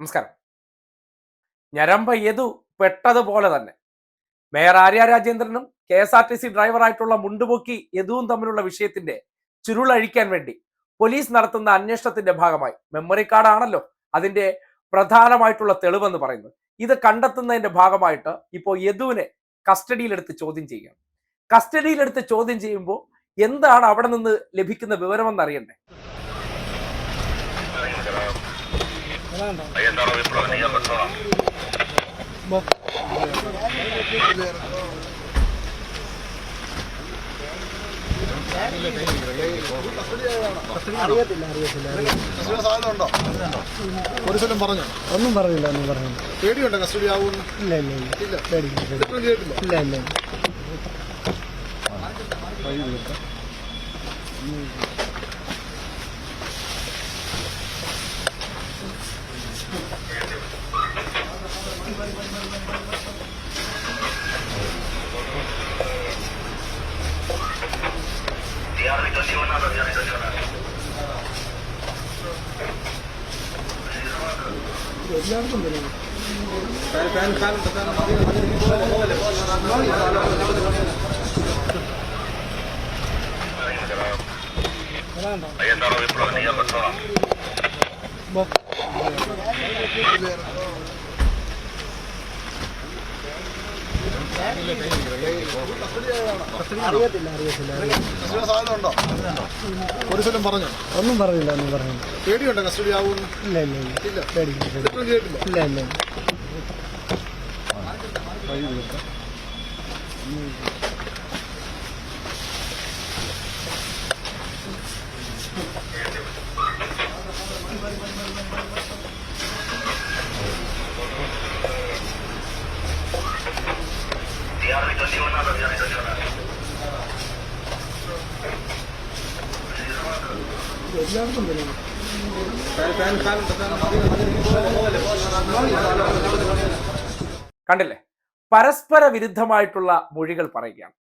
നമസ്കാരം. ഞരമ്പ യദു പെട്ടതുപോലെ തന്നെ. Mayor Arya രാജേന്ദ്രനും K S R T C ഡ്രൈവറായിട്ടുള്ള മുണ്ടുപൊക്കി യദുവും തമ്മിലുള്ള വിഷയത്തിന്റെ ചുരുളഴിക്കാൻ വേണ്ടി പോലീസ് നടത്തുന്ന അന്വേഷണത്തിന്റെ ഭാഗമായി. മെമ്മറി കാർഡ് ആണല്ലോ അതിന്റെ പ്രധാനമായിട്ടുള്ള തെളിവെന്ന് പറയുന്നത്. ഇത് കണ്ടെത്തുന്നതിന്റെ ഭാഗമായിട്ട് ഇപ്പോൾ യദുവിനെ കസ്റ്റഡിയിലെടുത്ത് ചോദ്യം ചെയ്യുകയാണ്. കസ്റ്റഡിയിലെടുത്ത് ചോദ്യം ചെയ്യുമ്പോൾ എന്താണ് അവിടെ നിന്ന് ലഭിക്കുന്ന വിവരമെന്ന് അറിയണ്ടേ? എന്താണ് está Robin Pro, venía ഉണ്ടോ പോലീസെല്ലാം പറഞ്ഞോ? ഒന്നും പറഞ്ഞില്ല ഒന്നും പറഞ്ഞില്ല പേടിയുണ്ടോ കസ്റ്റഡി ആവും ഇല്ല ഇല്ല. ഇല്ല. പേടിക്കില്ല പേടി ഇല്ല ഇല്ല Ahí está la persona. ഉണ്ടോ പോലീസെല്ലാം ഒന്നും പറഞ്ഞില്ല ഒന്നും പറഞ്ഞില്ല പേടിയുണ്ടോ കസ്റ്റഡി ആവും ഇല്ല ഇല്ല ഇല്ല ഇല്ല ഇല്ല ഡിആർബി കണ്ടില്ലേ? പരസ്പര വിരുദ്ധമായിട്ടുള്ള മൊഴികൾ പറയുകയാണ്.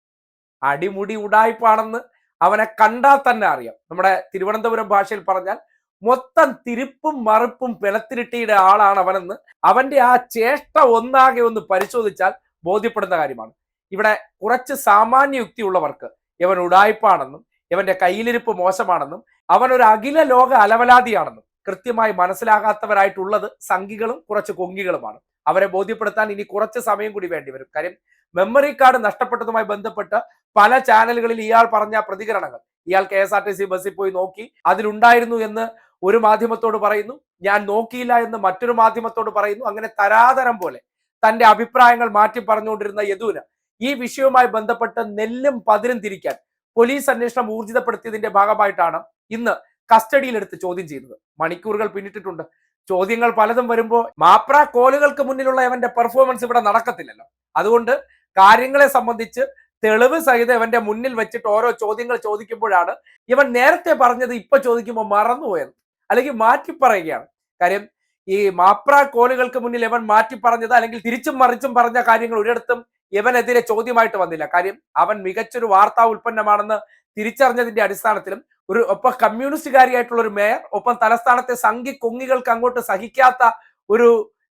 അടിമുടി ഉടായ്പാണെന്ന് അവനെ കണ്ടാൽ തന്നെ അറിയാം. നമ്മുടെ തിരുവനന്തപുരം ഭാഷയിൽ പറഞ്ഞാൽ മൊത്തം തിരിപ്പും മറുപ്പും പിളത്തിരിട്ടിയുടെ ആളാണ് അവനെന്ന്. അവന്റെ ആ ചേഷ്ട ഒന്നാകെ ഒന്ന് പരിശോധിച്ചാൽ ബോധ്യപ്പെടുന്ന കാര്യമാണ്. ഇവിടെ കുറച്ച് സാമാന്യ യുക്തിയുള്ളവർക്ക് ഇവൻ ഉടായ്പാണെന്നും ഇവന്റെ കയ്യിലിരിപ്പ് മോശമാണെന്നും അവൻ ഒരു അഖില ലോക അലവലാതിയാണെന്നും കൃത്യമായി മനസ്സിലാകാത്തവരായിട്ടുള്ളത് സംഘികളും കുറച്ച് കൊങ്കികളുമാണ്. അവരെ ബോധ്യപ്പെടുത്താൻ ഇനി കുറച്ച് സമയം കൂടി വേണ്ടി വരും. കാര്യം മെമ്മറി കാർഡ് നഷ്ടപ്പെട്ടതുമായി ബന്ധപ്പെട്ട് പല ചാനലുകളിൽ ഇയാൾ പറഞ്ഞ പ്രതികരണങ്ങൾ. ഇയാൾ K S R T C ബസ്സിൽ പോയി നോക്കി. അതിലുണ്ടായിരുന്നു എന്ന് ഒരു മാധ്യമത്തോട് പറയുന്നു. ഞാൻ നോക്കിയില്ല എന്ന് മറ്റൊരു മാധ്യമത്തോട് പറയുന്നു. അങ്ങനെ തരാതരം പോലെ തന്റെ അഭിപ്രായങ്ങൾ മാറ്റി പറഞ്ഞുകൊണ്ടിരുന്ന യദുവിന് ഈ വിഷയവുമായി ബന്ധപ്പെട്ട് നെല്ലും പതിരും തിരിക്കാൻ പോലീസ് അന്വേഷണം ഊർജിതപ്പെടുത്തിയതിന്റെ ഭാഗമായിട്ടാണ് ഇന്ന് കസ്റ്റഡിയിലെടുത്ത് ചോദ്യം ചെയ്യുന്നത്. മണിക്കൂറുകൾ പിന്നിട്ടിട്ടുണ്ട്. ചോദ്യങ്ങൾ പലതും വരുമ്പോൾ മാപ്ര കോലുകൾക്ക് മുന്നിലുള്ള അവന്റെ പെർഫോമൻസ് ഇവിടെ നടക്കത്തില്ലല്ലോ. അതുകൊണ്ട് കാര്യങ്ങളെ സംബന്ധിച്ച് തെളിവ് സഹിതം ഇവന്റെ മുന്നിൽ വെച്ചിട്ട് ഓരോ ചോദ്യങ്ങൾ ചോദിക്കുമ്പോഴാണ് ഇവൻ നേരത്തെ പറഞ്ഞത് ഇപ്പൊ ചോദിക്കുമ്പോൾ മറന്നുപോയത്. അല്ലെങ്കിൽ മാറ്റി പറയുകയാണ് കാര്യം ഈ മാപ്ര കോലുകൾക്ക് മുന്നിൽ ഇവൻ മാറ്റി പറഞ്ഞത് അല്ലെങ്കിൽ തിരിച്ചും മറിച്ചും പറഞ്ഞ കാര്യങ്ങൾ ഒരിടത്തും ഇവനെതിരെ ചോദ്യമായിട്ട് വന്നില്ല. കാര്യം അവൻ മികച്ചൊരു വാർത്താ ഉൽപ്പന്നമാണെന്ന് തിരിച്ചറിഞ്ഞതിന്റെ അടിസ്ഥാനത്തിലും ഒരു ഒപ്പം കമ്മ്യൂണിസ്റ്റുകാരിയായിട്ടുള്ള ഒരു മേയർ ഒപ്പം തലസ്ഥാനത്തെ സംഘി കൊങ്ങികൾക്ക് അങ്ങോട്ട് സഹിക്കാത്ത ഒരു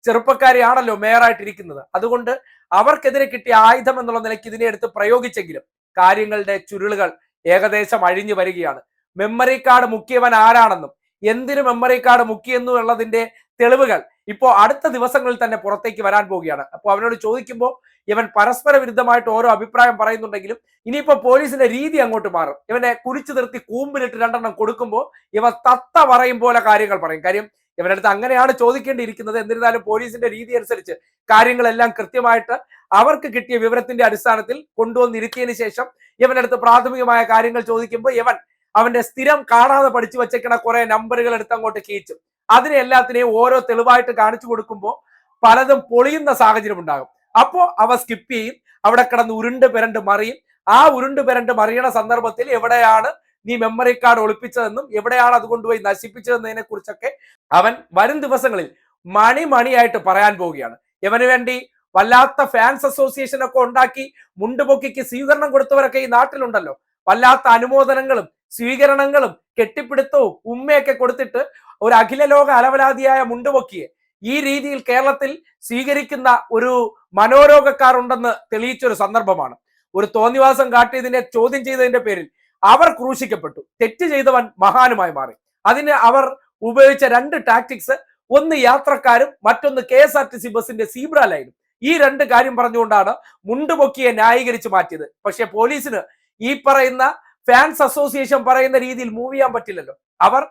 ചെറുപ്പക്കാരിയാണല്ലോ മേയറായിട്ടിരിക്കുന്നത്. അതുകൊണ്ട് അവർക്കെതിരെ കിട്ടിയ ആയുധം എന്നുള്ള നിലയ്ക്ക് ഇതിനെ എടുത്ത് പ്രയോഗിച്ചെങ്കിലും കാര്യങ്ങളുടെ ചുരുളുകൾ ഏകദേശം അഴിഞ്ഞു വരികയാണ്. മെമ്മറി കാർഡ് മുക്കിയവൻ ആരാണെന്നും എന്തിനു മെമ്മറി കാർഡ് മുക്കിയെന്നു ഉള്ളതിന്റെ തെളിവുകൾ ഇപ്പോൾ അടുത്ത ദിവസങ്ങളിൽ തന്നെ പുറത്തേക്ക് വരാൻ പോവുകയാണ്. അപ്പോൾ അവനോട് ചോദിക്കുമ്പോൾ ഇവൻ പരസ്പര വിരുദ്ധമായിട്ട് ഓരോ അഭിപ്രായം പറയുന്നുണ്ടെങ്കിലും ഇനിയിപ്പോ പോലീസിന്റെ രീതി അങ്ങോട്ട് മാറും. ഇവനെ കുരിച്ചു നിർത്തി കൂമ്പിലിട്ട് രണ്ടെണ്ണം കൊടുക്കുമ്പോൾ ഇവ തത്ത പറയും പോലെ കാര്യങ്ങൾ പറയും. കാര്യം ഇവനടുത്ത് അങ്ങനെയാണ് ചോദിക്കേണ്ടിയിരിക്കുന്നത്. എന്നിരുന്നാലും പോലീസിന്റെ രീതി അനുസരിച്ച് കാര്യങ്ങളെല്ലാം കൃത്യമായിട്ട് അവർക്ക് കിട്ടിയ വിവരത്തിന്റെ അടിസ്ഥാനത്തിൽ കൊണ്ടുവന്നിരുത്തിയതിനു ശേഷം ഇവനടുത്ത് പ്രാഥമികമായ കാര്യങ്ങൾ ചോദിക്കുമ്പോൾ ഇവൻ അവന്റെ സ്ഥിരം കാണാതെ പഠിച്ചു വെച്ചേക്കണ കുറെ നമ്പറുകൾ എടുത്ത് അങ്ങോട്ട് കീച്ചും. അതിനെ എല്ലാത്തിനെയും ഓരോ തെളിവായിട്ട് കാണിച്ചു കൊടുക്കുമ്പോൾ പലതും പൊളിയുന്ന സാഹചര്യം ഉണ്ടാകും. അപ്പോ അവ സ്കിപ്പ് ചെയ്യും. അവിടെ കിടന്ന് ഉരുണ്ട് പെരണ്ട് മറിയും. ആ ഉരുണ്ട് പെരണ്ട് മറിയണ സന്ദർഭത്തിൽ എവിടെയാണ് നീ മെമ്മറി കാർഡ് ഒളിപ്പിച്ചതെന്നും എവിടെയാണ് അത് കൊണ്ടുപോയി നശിപ്പിച്ചതെന്നതിനെ കുറിച്ചൊക്കെ അവൻ വരും ദിവസങ്ങളിൽ മണി മണിയായിട്ട് പറയാൻ പോവുകയാണ്. ഇവന് വേണ്ടി വല്ലാത്ത ഫാൻസ് അസോസിയേഷൻ ഒക്കെ ഉണ്ടാക്കി മുണ്ടുപൊക്കിക്ക് സ്വീകരണം കൊടുത്തവരൊക്കെ ഈ നാട്ടിലുണ്ടല്ലോ. വല്ലാത്ത അനുമോദനങ്ങളും സ്വീകരണങ്ങളും കെട്ടിപ്പിടുത്തവും ഉമ്മയൊക്കെ കൊടുത്തിട്ട് ഒരു അഖില ലോക അലവലാതിയായ മുണ്ടുപൊക്കിയെ ഈ രീതിയിൽ കേരളത്തിൽ സ്വീകരിക്കുന്ന ഒരു മനോരോഗക്കാരുണ്ടെന്ന് തെളിയിച്ച ഒരു സന്ദർഭമാണ്. ഒരു തോന്നിവാസം കാട്ടിയതിനെ ചോദ്യം ചെയ്തതിന്റെ പേരിൽ അവർ ക്രൂശിക്കപ്പെട്ടു. തെറ്റ് ചെയ്തവൻ മഹാനുമായി മാറി. അതിന് അവർ ഉപയോഗിച്ച രണ്ട് ടാക്ടിക്സ് ഒന്ന് യാത്രക്കാരും മറ്റൊന്ന് K S R T C ബസിന്റെ സീബ്ര ലൈനും. ഈ രണ്ട് കാര്യം പറഞ്ഞുകൊണ്ടാണ് മുണ്ടുപൊക്കിയെ ന്യായീകരിച്ച് മാറ്റിയത്. പക്ഷെ പോലീസിന് ഈ പറയുന്ന ഫാൻസ് അസോസിയേഷൻ പറയുന്ന രീതിയിൽ മൂവ് ചെയ്യാൻ പറ്റില്ലല്ലോ. അവർ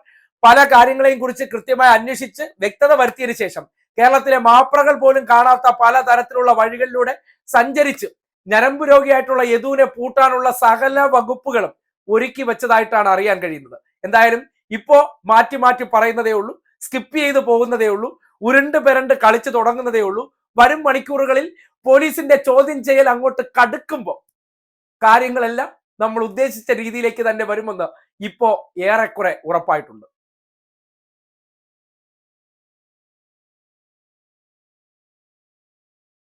പല കാര്യങ്ങളെയും കുറിച്ച് കൃത്യമായി അന്വേഷിച്ച് വ്യക്തത വരുത്തിയതിനു ശേഷം കേരളത്തിലെ മാപ്രകൾ പോലും കാണാത്ത പല തരത്തിലുള്ള വഴികളിലൂടെ സഞ്ചരിച്ച് ഞരമ്പ് രോഗിയായിട്ടുള്ള യദുവിനെ പൂട്ടാനുള്ള സകല വകുപ്പുകളും ഒരുക്കി വെച്ചതായിട്ടാണ് അറിയാൻ കഴിയുന്നത്. എന്തായാലും ഇപ്പോ മാറ്റി മാറ്റി പറയുന്നതേ ഉള്ളൂ സ്കിപ്പ് ചെയ്ത് പോകുന്നതേ ഉള്ളൂ ഉരുണ്ട് പെരണ്ട് കളിച്ചു തുടങ്ങുന്നതേ ഉള്ളൂ. വരും മണിക്കൂറുകളിൽ പോലീസിന്റെ ചോദ്യം ചെയ്യൽ അങ്ങോട്ട് കടുക്കുമ്പോൾ കാര്യങ്ങളെല്ലാം നമ്മൾ ഉദ്ദേശിച്ച രീതിയിലേക്ക് തന്നെ വരുമെന്ന് ഇപ്പോ ഏറെക്കുറെ ഉറപ്പായിട്ടുണ്ട്.